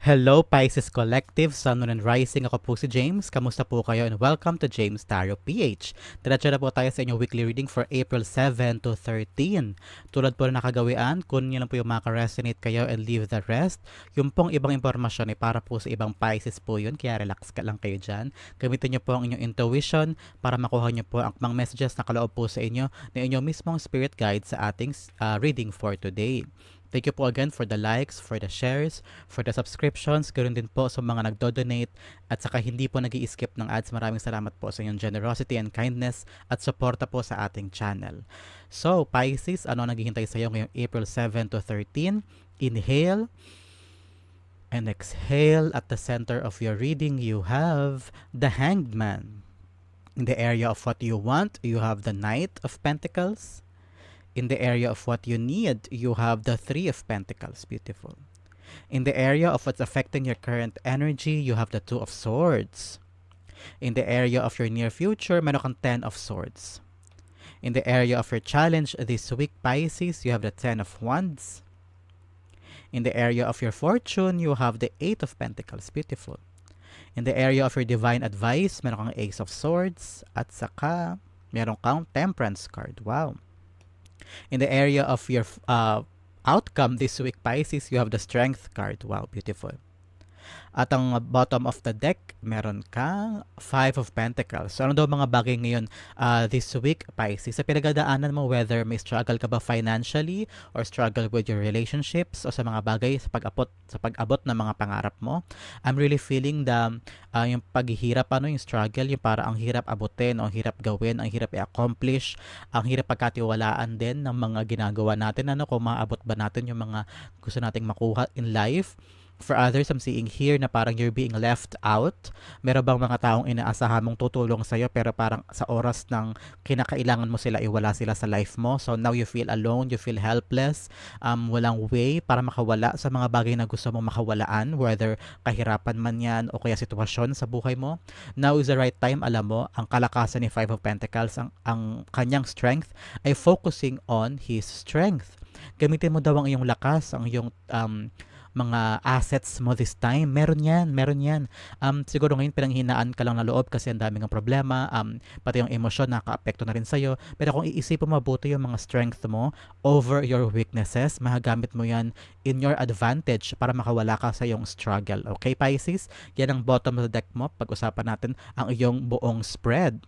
Hello Pisces Collective, Sun, Moon, and Rising. Ako po si James. Kamusta po kayo? And welcome to James Tarot PH. Diretso na po tayo sa inyong weekly reading for April 7 to 13. Tulad po na nakagawian, kung nyo lang po yung makaresonate kayo and leave the rest. Yung pong ibang impormasyon ay para po sa ibang Pisces po yun, kaya relax ka lang kayo dyan. Gamitin nyo po ang inyong intuition para makuha nyo po ang mga messages na kaloob po sa inyo na inyong mismong spirit guide sa ating uh, reading for today. Thank you po again for the likes, for the shares, for the subscriptions, ganoon din po sa mga nagdo-donate at saka hindi po nag skip ng ads. Maraming salamat po sa inyong generosity and kindness at suporta po sa ating channel. So, Pisces, ano naghihintay sa iyo ngayong April 7 to 13? Inhale and exhale. At the center of your reading, you have the Hanged Man. In the area of what you want, you have the Knight of Pentacles. In the area of what you need, you have the Three of Pentacles. Beautiful. In the area of what's affecting your current energy, you have the Two of Swords. In the area of your near future, meron kang Ten of Swords. In the area of your challenge this week, Pisces, you have the Ten of Wands. In the area of your fortune, you have the Eight of Pentacles. Beautiful. In the area of your divine advice, meron kang Ace of Swords. At saka, meron kang Temperance card. Wow. In the area of your uh, outcome this week, Pisces, you have the Strength card. Wow, beautiful. At ang bottom of the deck, meron kang Five of Pentacles. So ano daw mga bagay ngayon uh, this week, Pisces? Sa pinagdadaanan mo, whether may struggle ka ba financially or struggle with your relationships o sa mga bagay sa pag-abot sa pag-abot ng mga pangarap mo. I'm really feeling the uh, yung paghihirap ano yung struggle, yung para ang hirap abutin, ang hirap gawin, ang hirap i-accomplish, ang hirap pagkatiwalaan din ng mga ginagawa natin ano kung maabot ba natin yung mga gusto nating makuha in life For others, I'm seeing here na parang you're being left out. Meron bang mga taong inaasahan mong tutulong sa'yo pero parang sa oras ng kinakailangan mo sila, iwala sila sa life mo. So now you feel alone, you feel helpless, um, walang way para makawala sa mga bagay na gusto mong makawalaan, whether kahirapan man yan o kaya sitwasyon sa buhay mo. Now is the right time, alam mo, ang kalakasan ni Five of Pentacles, ang, ang kanyang strength ay focusing on his strength. Gamitin mo daw ang iyong lakas, ang iyong um, mga assets mo this time. Meron yan, meron yan. Um, siguro ngayon pinanghinaan ka lang na loob kasi ang daming problema, um, pati yung emosyon naka-apekto na rin sa'yo. Pero kung iisipin mo mabuti yung mga strength mo over your weaknesses, mahagamit mo yan in your advantage para makawala ka sa yung struggle. Okay, Pisces? Yan ang bottom of the deck mo. Pag-usapan natin ang iyong buong spread.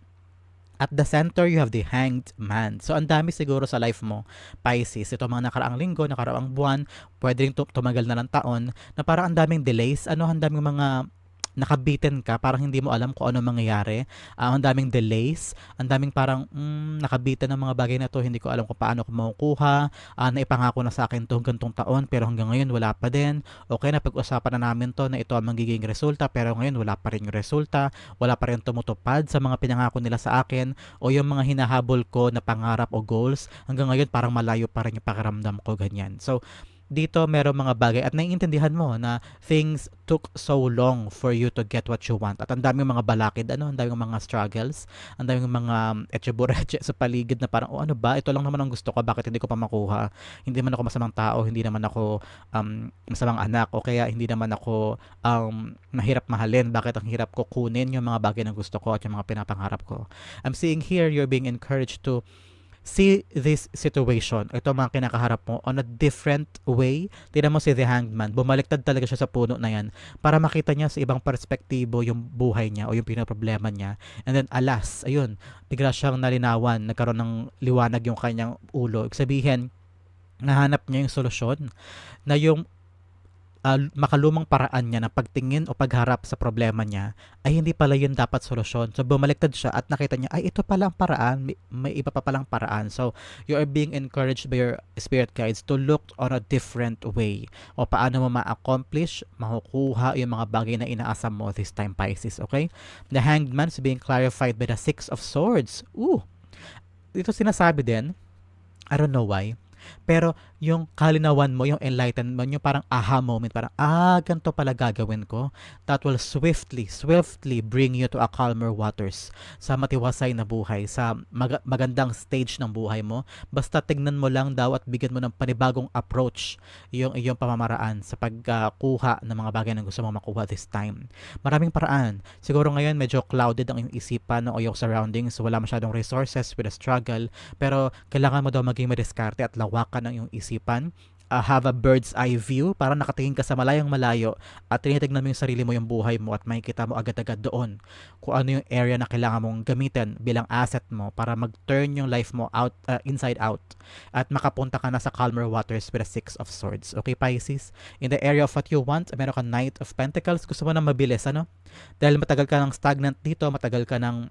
At the center, you have the hanged man. So, ang dami siguro sa life mo, Pisces. Ito mga nakaraang linggo, nakaraang buwan, pwede rin tumagal na ng taon, na parang ang daming delays, ano, ang daming mga nakabitin ka, parang hindi mo alam kung ano mangyayari. Uh, ang daming delays, ang daming parang mm, nakabitin ng mga bagay na to, hindi ko alam kung paano ko makukuha. Uh, naipangako na sa akin to hanggang tong taon, pero hanggang ngayon wala pa din. Okay, na pag-usapan na namin to na ito ang magiging resulta, pero ngayon wala pa rin yung resulta, wala pa rin tumutupad sa mga pinangako nila sa akin, o yung mga hinahabol ko na pangarap o goals, hanggang ngayon parang malayo pa rin yung pakiramdam ko, ganyan. So, dito meron mga bagay at naiintindihan mo na things took so long for you to get what you want. At ang daming mga balakid, ano, ang daming mga struggles, ang daming mga um, etchebureche sa paligid na parang, oh ano ba, ito lang naman ang gusto ko, bakit hindi ko pa makuha? Hindi naman ako masamang tao, hindi naman ako um, masamang anak, o kaya hindi naman ako um, mahirap mahalin, bakit ang hirap ko kunin yung mga bagay na gusto ko at yung mga pinapangarap ko. I'm seeing here, you're being encouraged to see this situation, ito mga kinakaharap mo, on a different way. Tingnan mo si The Hanged Man, bumaliktad talaga siya sa puno na yan para makita niya sa ibang perspektibo yung buhay niya o yung pinaproblema niya. And then, alas, ayun, bigla siyang nalinawan, nagkaroon ng liwanag yung kanyang ulo. Ibig sabihin, nahanap niya yung solusyon na yung uh, makalumang paraan niya ng pagtingin o pagharap sa problema niya ay hindi pala yun dapat solusyon. So bumaliktad siya at nakita niya ay ito pala ang paraan, may, may iba pa palang paraan. So you are being encouraged by your spirit guides to look on a different way o paano mo ma-accomplish, makukuha yung mga bagay na inaasam mo this time Pisces, okay? The Hanged Man is being clarified by the Six of Swords. Ooh! Dito sinasabi din, I don't know why, pero yung kalinawan mo, yung enlightenment, yung parang aha moment, parang, ah, ganito pala gagawin ko. That will swiftly, swiftly bring you to a calmer waters sa matiwasay na buhay, sa mag- magandang stage ng buhay mo. Basta tignan mo lang daw at bigyan mo ng panibagong approach yung iyong pamamaraan sa pagkuha ng mga bagay na gusto mo makuha this time. Maraming paraan. Siguro ngayon medyo clouded ang iyong isipan o iyong surroundings, wala masyadong resources with a struggle, pero kailangan mo daw maging madiskarte at lawakan ang iyong isipan uh, have a bird's eye view, para nakatingin ka sa malayang malayo at tinitignan mo yung sarili mo yung buhay mo at makikita mo agad-agad doon kung ano yung area na kailangan mong gamitin bilang asset mo para mag-turn yung life mo out uh, inside out at makapunta ka na sa calmer waters with a six of swords. Okay, Pisces? In the area of what you want, meron ka Knight of Pentacles. Gusto mo na mabilis, ano? Dahil matagal ka ng stagnant dito, matagal ka ng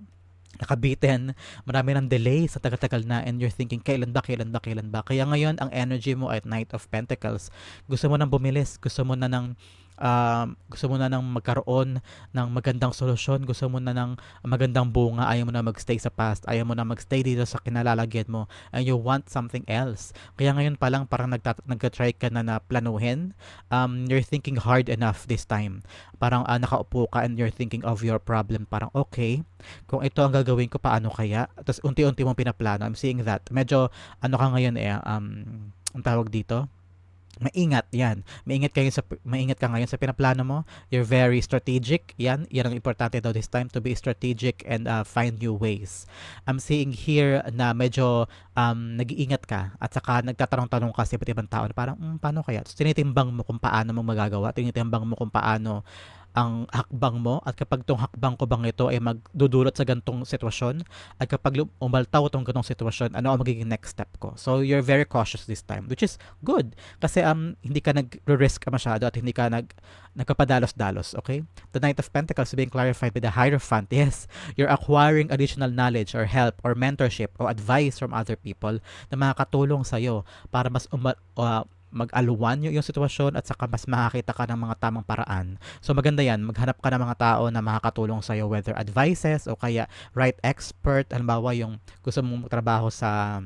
nakabitin, marami ng delay sa tagal-tagal na and you're thinking, kailan ba, kailan ba, kailan ba? Kaya ngayon, ang energy mo at Knight of Pentacles, gusto mo nang bumilis, gusto mo na ng uh, gusto mo na nang magkaroon ng magandang solusyon, gusto mo na ng magandang bunga, ayaw mo na magstay sa past, ayaw mo na magstay dito sa kinalalagyan mo, and you want something else. Kaya ngayon pa lang parang nagtat- nagka-try ka na na planuhin, um, you're thinking hard enough this time. Parang uh, nakaupo ka and you're thinking of your problem, parang okay, kung ito ang gagawin ko, paano kaya? Tapos unti-unti mong pinaplano. I'm seeing that. Medyo, ano ka ngayon eh, um, ang tawag dito, maingat yan. Maingat kayo sa maingat ka ngayon sa pinaplano mo. You're very strategic. Yan, yan ang importante daw this time to be strategic and uh, find new ways. I'm seeing here na medyo um, nag-iingat ka at saka nagtatanong-tanong ka sa iba't ibang tao na parang, mm, paano kaya? So, tinitimbang mo kung paano mo magagawa. Tinitimbang mo kung paano ang hakbang mo at kapag tong hakbang ko bang ito ay magdudulot sa gantong sitwasyon at kapag umaltaw tong gantong sitwasyon ano ang magiging next step ko? So you're very cautious this time which is good. Kasi um hindi ka nag-risk masyado at hindi ka nag nagpapadalos-dalos okay? The knight of pentacles being clarified with the hierophant. Yes you're acquiring additional knowledge or help or mentorship or advice from other people na makakatulong sa iyo para mas umal, uh, mag-aluwan yung, yung sitwasyon at saka mas makakita ka ng mga tamang paraan. So maganda yan, maghanap ka ng mga tao na makakatulong sa'yo whether advices o kaya right expert, halimbawa yung gusto mong trabaho sa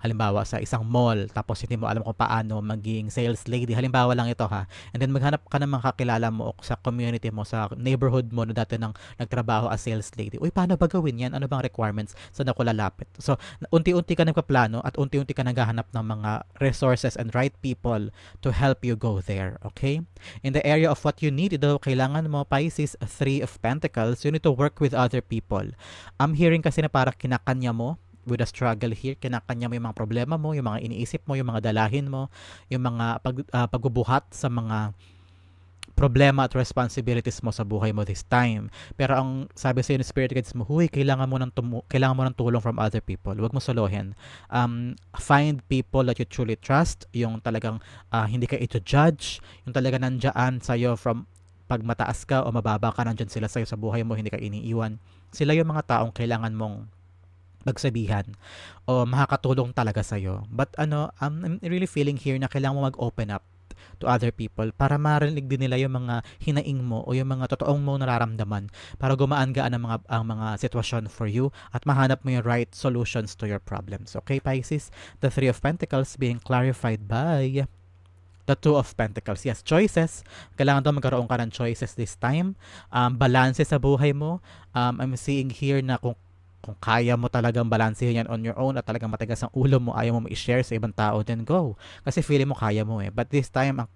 halimbawa sa isang mall tapos hindi mo alam kung paano maging sales lady. Halimbawa lang ito ha? And then maghanap ka ng mga kakilala mo sa community mo sa neighborhood mo na dati nang nagtrabaho as sales lady. Uy paano ba gawin yan? Ano bang requirements sa so, nakulalapit? So unti-unti ka nagpaplano at unti-unti ka naghahanap ng mga resources and right people to help you go there okay? In the area of what you need ito kailangan mo Pisces 3 of Pentacles. You need to work with other people. I'm hearing kasi na para kinakanya mo with a struggle here, kinakanya mo yung mga problema mo, yung mga iniisip mo, yung mga dalahin mo, yung mga pag, uh, pagbubuhat sa mga problema at responsibilities mo sa buhay mo this time. Pero ang sabi sa ni Spirit Guides mo, huy, kailangan mo ng tumu- kailangan mo ng tulong from other people. Huwag mo solohin. Um, find people that you truly trust, yung talagang uh, hindi ka ito judge, yung talaga nandiyan sa'yo from pag mataas ka o mababa ka, nandyan sila sa'yo sa buhay mo, hindi ka iniiwan. Sila yung mga taong kailangan mong magsabihan o makakatulong talaga sa'yo. But ano, um, I'm really feeling here na kailangan mo mag-open up to other people para marinig din nila yung mga hinaing mo o yung mga totoong mo nararamdaman para gumaan-gaan ang mga, ang mga sitwasyon for you at mahanap mo yung right solutions to your problems. Okay, Pisces? The Three of Pentacles being clarified by the Two of Pentacles. Yes, choices. Kailangan daw magkaroon ka ng choices this time. Um, balance sa buhay mo. Um, I'm seeing here na kung kung kaya mo talagang balansehin yan on your own at talagang matigas ang ulo mo, ayaw mo ma-share sa ibang tao, then go. Kasi feeling mo kaya mo eh. But this time, ang,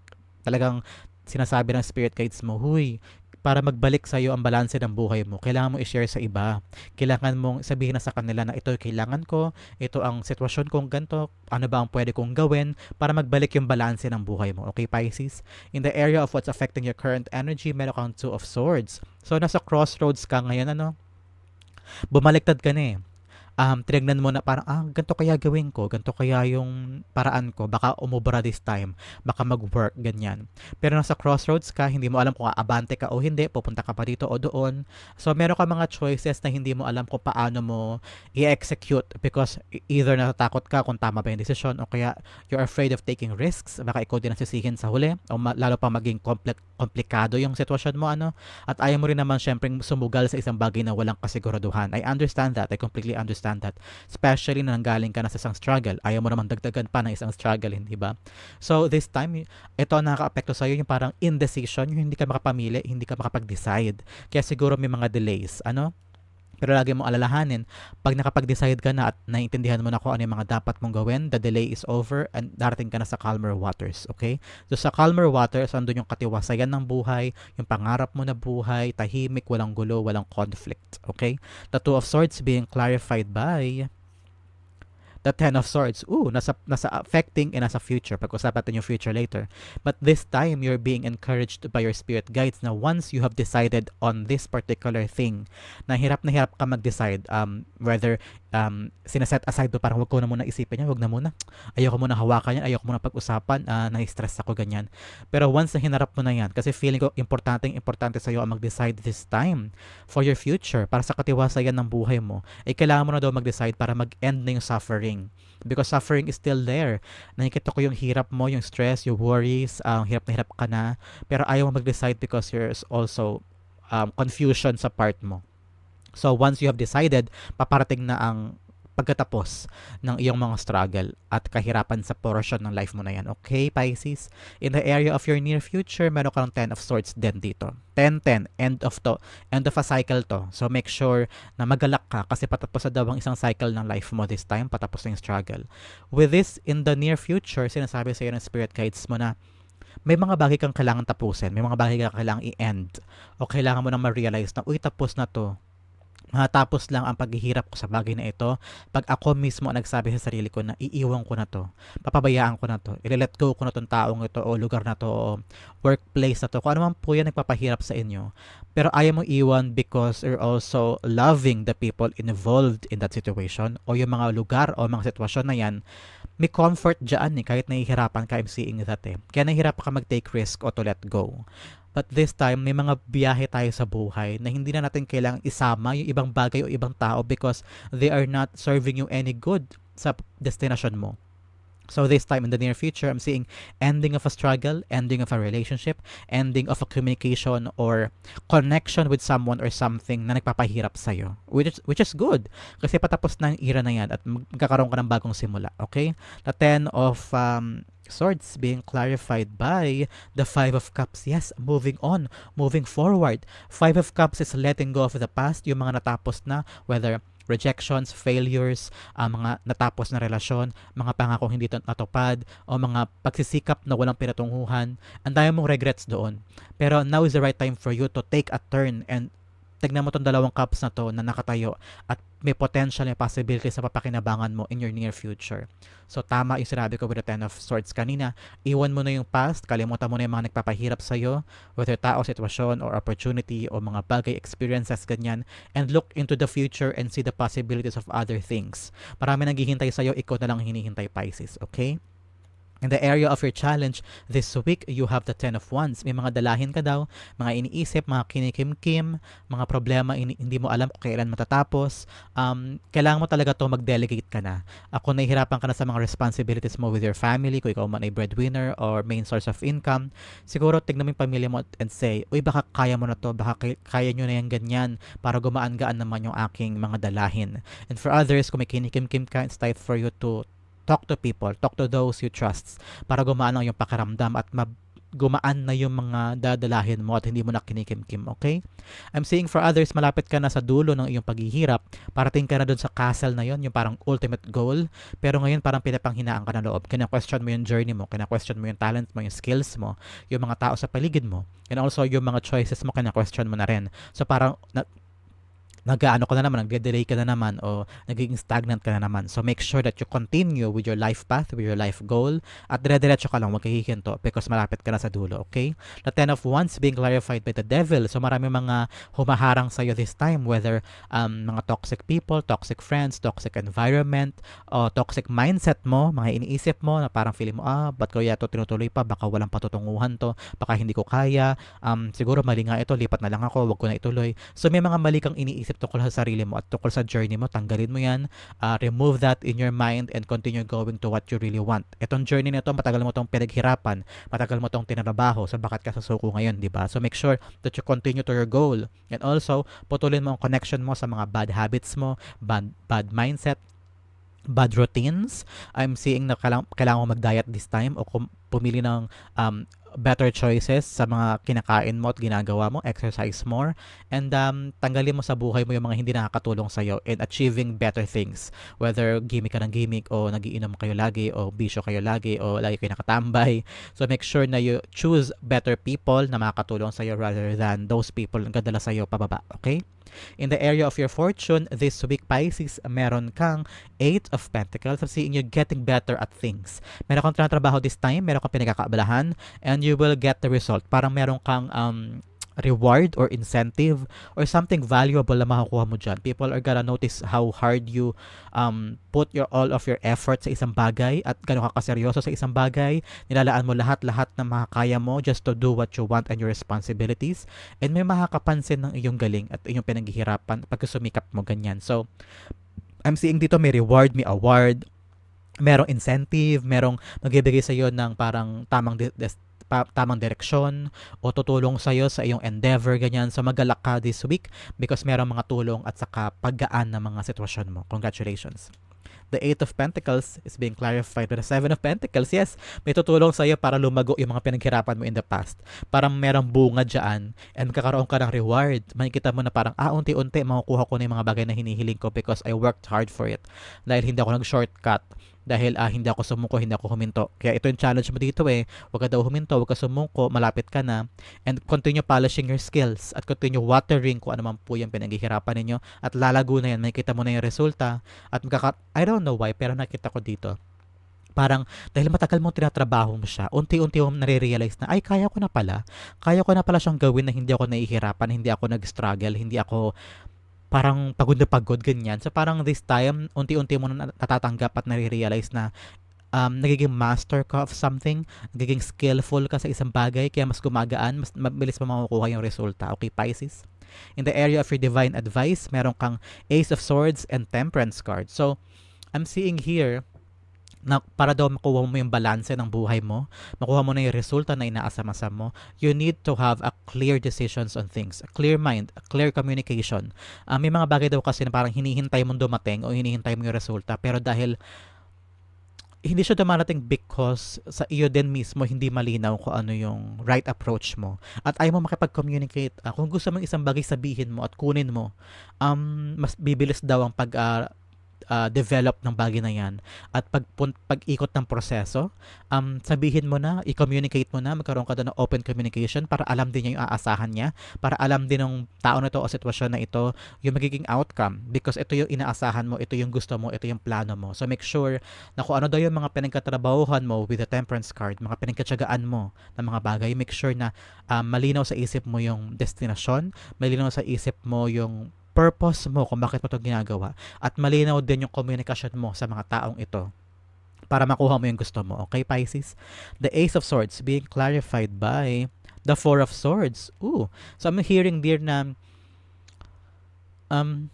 talagang sinasabi ng spirit guides mo, huy, para magbalik sa iyo ang balanse ng buhay mo, kailangan mo i-share sa iba. Kailangan mong sabihin na sa kanila na ito kailangan ko, ito ang sitwasyon kong ganito, ano ba ang pwede kong gawin para magbalik yung balanse ng buhay mo. Okay, Pisces? In the area of what's affecting your current energy, meron kang Two of Swords. So, nasa crossroads ka ngayon, ano? Bumaliktad ka na eh. Um, tinignan mo na parang, ah, ganito kaya gawin ko, ganito kaya yung paraan ko, baka umubra this time, baka mag-work, ganyan. Pero nasa crossroads ka, hindi mo alam kung aabante ka o hindi, pupunta ka pa dito o doon. So, meron ka mga choices na hindi mo alam kung paano mo i-execute because e-, either natatakot ka kung tama ba yung decision o kaya you're afraid of taking risks, baka ikaw din nasisihin sa huli o lalo pa maging complex komplikado yung sitwasyon mo ano at ayaw mo rin naman syempre sumugal sa isang bagay na walang kasiguraduhan. I understand that. I completely understand that. Especially na nanggaling ka na sa isang struggle. Ayaw mo naman dagdagan pa ng isang struggle, hindi ba? So this time, ito ang nakaka-apekto sa iyo yung parang indecision, yung hindi ka makapamili, hindi ka makapag-decide. Kaya siguro may mga delays. Ano? Pero lagi mong alalahanin, pag nakapag-decide ka na at naiintindihan mo na kung ano yung mga dapat mong gawin, the delay is over and darating ka na sa calmer waters, okay? So sa calmer waters, andun yung katiwasayan ng buhay, yung pangarap mo na buhay, tahimik, walang gulo, walang conflict, okay? The Two of Swords being clarified by the Ten of Swords. Ooh, nasa, nasa affecting and nasa future. Pag-usapan natin yung future later. But this time, you're being encouraged by your spirit guides na once you have decided on this particular thing, na hirap na hirap ka mag-decide um, whether um, sinaset aside mo parang wag ko na muna isipin yan, wag na muna. Ayoko muna hawakan yan, ayoko muna pag-usapan, uh, na-stress ako ganyan. Pero once na hinarap mo na yan, kasi feeling ko importante importante sa iyo ang mag-decide this time for your future, para sa katiwasayan ng buhay mo, ay kailangan mo na daw mag-decide para mag-end na yung suffering suffering. Because suffering is still there. Nakikita ko yung hirap mo, yung stress, yung worries, um, hirap na hirap ka na. Pero ayaw mo mag-decide because there's also um, confusion sa part mo. So once you have decided, paparating na ang pagkatapos ng iyong mga struggle at kahirapan sa portion ng life mo na yan. Okay, Pisces? In the area of your near future, meron kang 10 of swords din dito. 10-10, end of to, end of a cycle to. So make sure na magalak ka kasi patapos na daw ang isang cycle ng life mo this time, patapos na yung struggle. With this, in the near future, sinasabi sa iyo ng spirit guides mo na may mga bagay kang kailangan tapusin, may mga bagay kang kailangan i-end, o kailangan mo na ma-realize na, uy, tapos na to, matapos lang ang paghihirap ko sa bagay na ito pag ako mismo ang nagsabi sa sarili ko na iiwan ko na to, papabayaan ko na to, i-let go ko na tong taong ito o lugar na to o workplace na to, kung ano po yan nagpapahirap sa inyo. Pero ayaw mo iwan because you're also loving the people involved in that situation o yung mga lugar o mga sitwasyon na yan, may comfort dyan eh, kahit nahihirapan ka I'm seeing that eh. Kaya nahihirapan ka mag-take risk o to let go. But this time, may mga biyahe tayo sa buhay na hindi na natin kailangang isama yung ibang bagay o ibang tao because they are not serving you any good sa destination mo. So this time in the near future, I'm seeing ending of a struggle, ending of a relationship, ending of a communication or connection with someone or something na nagpapahirap sa'yo. Which is, which is good. Kasi patapos na yung era na yan at magkakaroon ka ng bagong simula. Okay? The 10 of um, swords being clarified by the Five of Cups. Yes, moving on, moving forward. Five of Cups is letting go of the past, yung mga natapos na, whether rejections, failures, uh, mga natapos na relasyon, mga pangako hindi natupad, o mga pagsisikap na walang pinatunguhan. Ang dami mong regrets doon. Pero now is the right time for you to take a turn and tignan mo tong dalawang cups na to na nakatayo at may potential, may possibility sa papakinabangan mo in your near future. So tama yung sinabi ko with the Ten of Swords kanina. Iwan mo na yung past, kalimutan mo na yung mga nagpapahirap sa'yo, whether tao, sitwasyon, or opportunity, o mga bagay, experiences, ganyan, and look into the future and see the possibilities of other things. Marami naghihintay sa'yo, ikaw na lang hinihintay Pisces, okay? In the area of your challenge, this week, you have the Ten of Wands. May mga dalahin ka daw, mga iniisip, mga kinikim-kim, mga problema ini- hindi mo alam kung kailan matatapos. Um, kailangan mo talaga to mag-delegate ka na. Ako nahihirapan ka na sa mga responsibilities mo with your family, kung ikaw man ay breadwinner or main source of income. Siguro tignan mo yung pamilya mo and say, uy baka kaya mo na to, baka kay- kaya nyo na yan ganyan para gumaan-gaan naman yung aking mga dalahin. And for others, kung may kinikim-kim ka, it's time for you to talk to people, talk to those you trust para gumaan ang yung pakiramdam at ma- gumaan na yung mga dadalahin mo at hindi mo na kinikimkim, okay? I'm saying for others, malapit ka na sa dulo ng iyong paghihirap, parating ka na doon sa castle na yon yung parang ultimate goal, pero ngayon parang pinapanghinaan ka na loob. Kina-question mo yung journey mo, kina-question mo yung talent mo, yung skills mo, yung mga tao sa paligid mo, and also yung mga choices mo, kina-question mo na rin. So parang na, nag-ano ka na naman, nagde-delay ka na naman o nagiging stagnant ka na naman. So make sure that you continue with your life path, with your life goal at dire-diretso ka lang, huwag kahihinto because malapit ka na sa dulo, okay? The Ten of Wands being clarified by the Devil. So marami mga humaharang sa iyo this time, whether um, mga toxic people, toxic friends, toxic environment, o toxic mindset mo, mga iniisip mo na parang feeling mo, ah, ba't ko yato tinutuloy pa? Baka walang patutunguhan to, baka hindi ko kaya, um, siguro mali nga ito, lipat na lang ako, wag ko na ituloy. So may mga mali kang iniisip iniisip tungkol sa sarili mo at tungkol sa journey mo, tanggalin mo yan, uh, remove that in your mind and continue going to what you really want. Itong journey na ito, matagal mo itong pinaghirapan, matagal mo itong tinrabaho, so bakit ka sa suko ngayon, di ba? So make sure that you continue to your goal. And also, putulin mo ang connection mo sa mga bad habits mo, bad, bad mindset, bad routines. I'm seeing na kailangan, kailangan mo mag-diet this time o pumili ng um, better choices sa mga kinakain mo at ginagawa mo, exercise more, and um, tanggalin mo sa buhay mo yung mga hindi nakakatulong sa'yo in achieving better things. Whether gimmick ka ng gimmick o nagiinom kayo lagi o bisyo kayo lagi o lagi kayo nakatambay. So make sure na you choose better people na makakatulong sa'yo rather than those people na gadala sa'yo pababa. Okay? In the area of your fortune, this week, Pisces, meron kang Eight of Pentacles. I'm seeing you getting better at things. Meron kang trabaho this time, meron kang pinagkakaabalahan, and you will get the result. Parang meron kang um, reward or incentive or something valuable na makukuha mo dyan. People are gonna notice how hard you um, put your all of your effort sa isang bagay at gano'n ka kaseryoso sa isang bagay. Nilalaan mo lahat-lahat na makakaya mo just to do what you want and your responsibilities. And may makakapansin ng iyong galing at iyong pinaghihirapan pag sumikap mo ganyan. So, I'm seeing dito may reward, may award, merong incentive, merong magbibigay sa iyo ng parang tamang de- pa, tamang direksyon o tutulong sa iyo sa iyong endeavor, ganyan. So magalak ka this week because meron mga tulong at saka paggaan ng mga sitwasyon mo. Congratulations. The Eight of Pentacles is being clarified with the Seven of Pentacles. Yes, may tutulong sa iyo para lumago yung mga pinaghirapan mo in the past. Parang merong bunga dyan and magkakaroon ka ng reward. Makikita mo na parang, ah, unti-unti makukuha ko na yung mga bagay na hinihiling ko because I worked hard for it. Dahil hindi ako nag-shortcut dahil ah, hindi ako sumuko, hindi ako huminto. Kaya ito yung challenge mo dito eh. Huwag ka daw huminto, huwag ka sumuko, malapit ka na. And continue polishing your skills at continue watering kung ano man po yung pinaghihirapan ninyo. At lalago na yan, makikita mo na yung resulta. At magkaka- I don't know why, pero nakita ko dito parang dahil matagal mong tinatrabaho mo siya, unti-unti mo nare-realize na, ay, kaya ko na pala. Kaya ko na pala siyang gawin na hindi ako nahihirapan, hindi ako nag-struggle, hindi ako parang pagod na pagod, ganyan. So parang this time, unti-unti mo na natatanggap at nare-realize na um, nagiging master ka of something, nagiging skillful ka sa isang bagay, kaya mas gumagaan, mas mabilis pa makukuha yung resulta. Okay, Pisces? In the area of your divine advice, meron kang Ace of Swords and Temperance card. So, I'm seeing here, na para daw makuha mo yung balanse ng buhay mo, makuha mo na yung resulta na inaasam-asam mo, you need to have a clear decisions on things, a clear mind, a clear communication. Uh, may mga bagay daw kasi na parang hinihintay mo dumating o hinihintay mo yung resulta, pero dahil hindi siya dumarating because sa iyo din mismo hindi malinaw kung ano yung right approach mo at ayaw mo makipag-communicate uh, kung gusto mong isang bagay sabihin mo at kunin mo um mas bibilis daw ang pag uh, uh, develop ng bagay na yan at pag pag-ikot ng proseso, um, sabihin mo na, i-communicate mo na, magkaroon ka doon ng open communication para alam din niya yung aasahan niya, para alam din ng tao na ito o sitwasyon na ito yung magiging outcome because ito yung inaasahan mo, ito yung gusto mo, ito yung plano mo. So make sure na kung ano daw yung mga pinagkatrabahuhan mo with the temperance card, mga pinagkatsagaan mo ng mga bagay, make sure na um, malinaw sa isip mo yung destinasyon, malinaw sa isip mo yung purpose mo kung bakit mo ito ginagawa at malinaw din yung komunikasyon mo sa mga taong ito para makuha mo yung gusto mo. Okay, Pisces? The Ace of Swords being clarified by the Four of Swords. Ooh. So I'm hearing there na um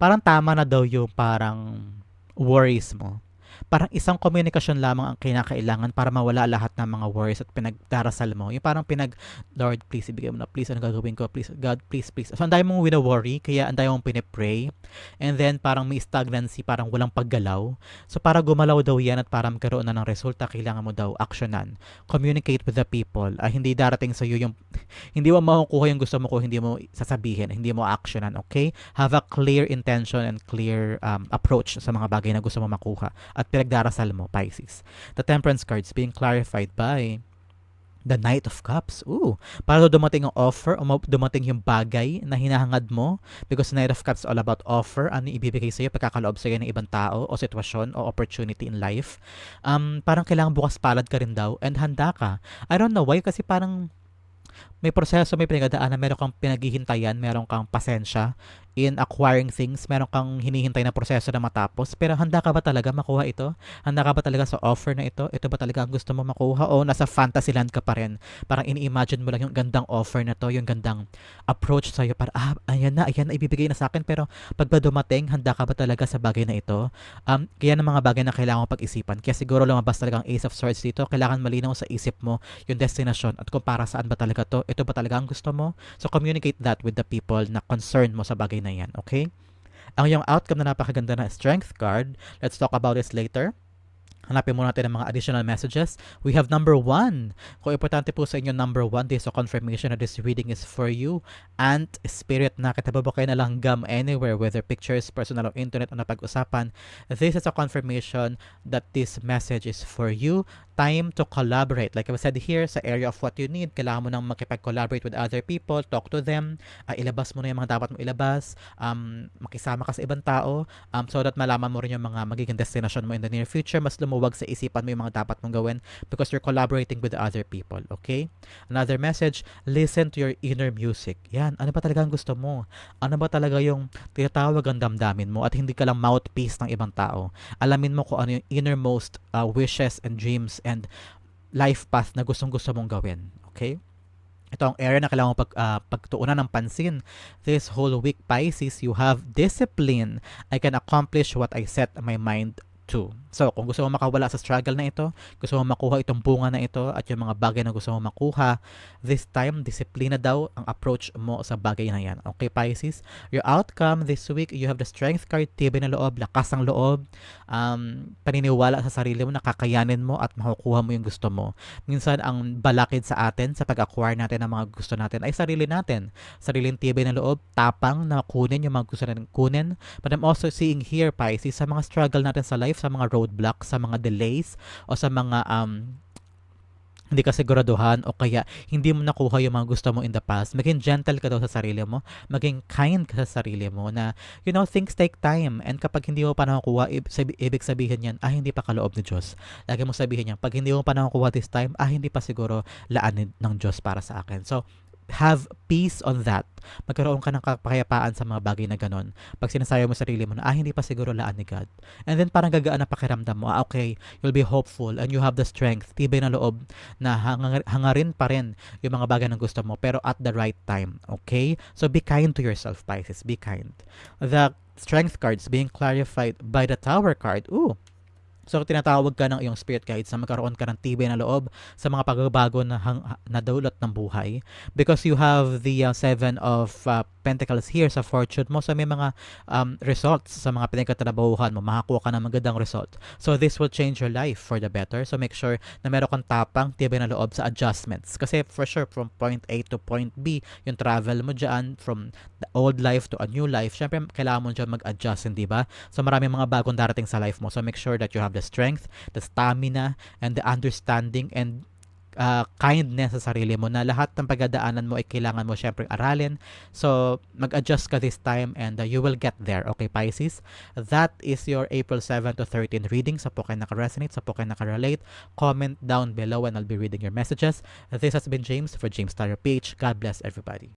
parang tama na daw yung parang worries mo parang isang komunikasyon lamang ang kinakailangan para mawala lahat ng mga worries at pinagdarasal mo. Yung parang pinag, Lord, please, ibigay mo na, please, ano gagawin ko? Please, God, please, please. So, ang dami mong wina-worry, kaya ang dami mong pinipray. And then, parang may stagnancy, parang walang paggalaw. So, para gumalaw daw yan at para magkaroon na ng resulta, kailangan mo daw actionan. Communicate with the people. Ah, hindi darating sa iyo yung, hindi mo makukuha yung gusto mo ko, hindi mo sasabihin, hindi mo actionan, okay? Have a clear intention and clear um, approach sa mga bagay na gusto mo makuha. At pinagdarasal mo, Pisces. The temperance cards being clarified by the Knight of Cups. Ooh, para dumating ang offer o dumating yung bagay na hinahangad mo because Knight of Cups all about offer, ano ibibigay sa'yo, pagkakaloob sa'yo ng ibang tao o sitwasyon o opportunity in life. Um, parang kailangan bukas palad ka rin daw and handa ka. I don't know why kasi parang may proseso, may pinagdadaanan, meron kang pinaghihintayan, meron kang pasensya, in acquiring things, meron kang hinihintay na proseso na matapos, pero handa ka ba talaga makuha ito? Handa ka ba talaga sa offer na ito? Ito ba talaga ang gusto mo makuha? O nasa fantasy land ka pa rin? Parang ini-imagine mo lang yung gandang offer na to, yung gandang approach sa'yo. Para, ah, ayan na, ayan na, ibibigay na sa akin. Pero pag ba dumating, handa ka ba talaga sa bagay na ito? Um, kaya ng mga bagay na kailangan pag-isipan. Kaya siguro lumabas talaga ang Ace of Swords dito. Kailangan malinaw sa isip mo yung destination at kung para saan ba talaga to. Ito ba talaga ang gusto mo? So communicate that with the people na concerned mo sa bagay na yan. Okay? Ang yung outcome na napakaganda na strength card, let's talk about this later. Hanapin muna natin ang mga additional messages. We have number one. Kung importante po sa inyo number one, this is a confirmation that this reading is for you. And spirit na kitababa kayo na langgam anywhere, whether pictures, personal o internet o napag-usapan. This is a confirmation that this message is for you. Time to collaborate. Like I said here, sa area of what you need, kailangan mo nang makipag-collaborate with other people, talk to them, uh, ilabas mo na yung mga dapat mo ilabas, um, makisama ka sa ibang tao, um, so that malaman mo rin yung mga magiging destination mo in the near future. Mas lumuwag sa isipan mo yung mga dapat mong gawin because you're collaborating with other people, okay? Another message, listen to your inner music. Yan, ano ba talaga ang gusto mo? Ano ba talaga yung tinatawag ang damdamin mo at hindi ka lang mouthpiece ng ibang tao. Alamin mo kung ano yung innermost uh, wishes and dreams and life path na gustong gusto mong gawin, okay? ito ang area na kailangan pag, uh, pagtuunan ng pansin. This whole week, Pisces, you have discipline. I can accomplish what I set my mind to. So, kung gusto mo makawala sa struggle na ito, gusto mo makuha itong bunga na ito at yung mga bagay na gusto mo makuha, this time, disiplina daw ang approach mo sa bagay na yan. Okay, Pisces? Your outcome this week, you have the strength card, tibay na loob, lakas ang loob, um, paniniwala sa sarili mo, nakakayanin mo at makukuha mo yung gusto mo. Minsan, ang balakid sa atin sa pag-acquire natin ng mga gusto natin ay sarili natin. Sariling tibay na loob, tapang na kunin yung mga gusto natin kunin. But I'm also seeing here, Pisces, sa mga struggle natin sa life, sa mga roadblocks, sa mga delays, o sa mga um, hindi ka siguraduhan o kaya hindi mo nakuha yung mga gusto mo in the past, maging gentle ka daw sa sarili mo, maging kind ka sa sarili mo na, you know, things take time and kapag hindi mo pa nakukuha, ibig sabihin yan, ah, hindi pa kaloob ni Diyos. Lagi mo sabihin yan, pag hindi mo pa nakukuha this time, ah, hindi pa siguro laan ng Diyos para sa akin. So, have peace on that. Magkaroon ka ng kapayapaan sa mga bagay na ganon. Pag sinasayo mo sa sarili mo na, ah, hindi pa siguro laan ni God. And then parang gagaan na pakiramdam mo, ah, okay, you'll be hopeful and you have the strength, tibay na loob na hang hangarin pa rin yung mga bagay na gusto mo, pero at the right time. Okay? So be kind to yourself, Pisces. Be kind. The strength cards being clarified by the tower card. Ooh, So tinatawag ka ng iyong spirit guides na magkaroon ka ng tibay na loob sa mga pagbabago na, hang, na dulot ng buhay. Because you have the uh, seven of uh, pentacles here sa fortune mo. So may mga um, results sa mga pinagkatrabahuhan mo. Makakuha ka ng magandang result. So this will change your life for the better. So make sure na meron kang tapang tibay na loob sa adjustments. Kasi for sure from point A to point B yung travel mo dyan from the old life to a new life syempre kailangan mo dyan mag-adjust hindi ba? So maraming mga bagong darating sa life mo. So make sure that you have the strength, the stamina, and the understanding and uh, kindness sa sarili mo na lahat ng pagdadaanan mo ay kailangan mo syempre aralin. So, mag-adjust ka this time and uh, you will get there. Okay, Pisces? That is your April 7 to 13 reading. Sa po kayo naka-resonate, sa po kayo naka-relate. Comment down below and I'll be reading your messages. This has been James for James Tyler Page. God bless everybody.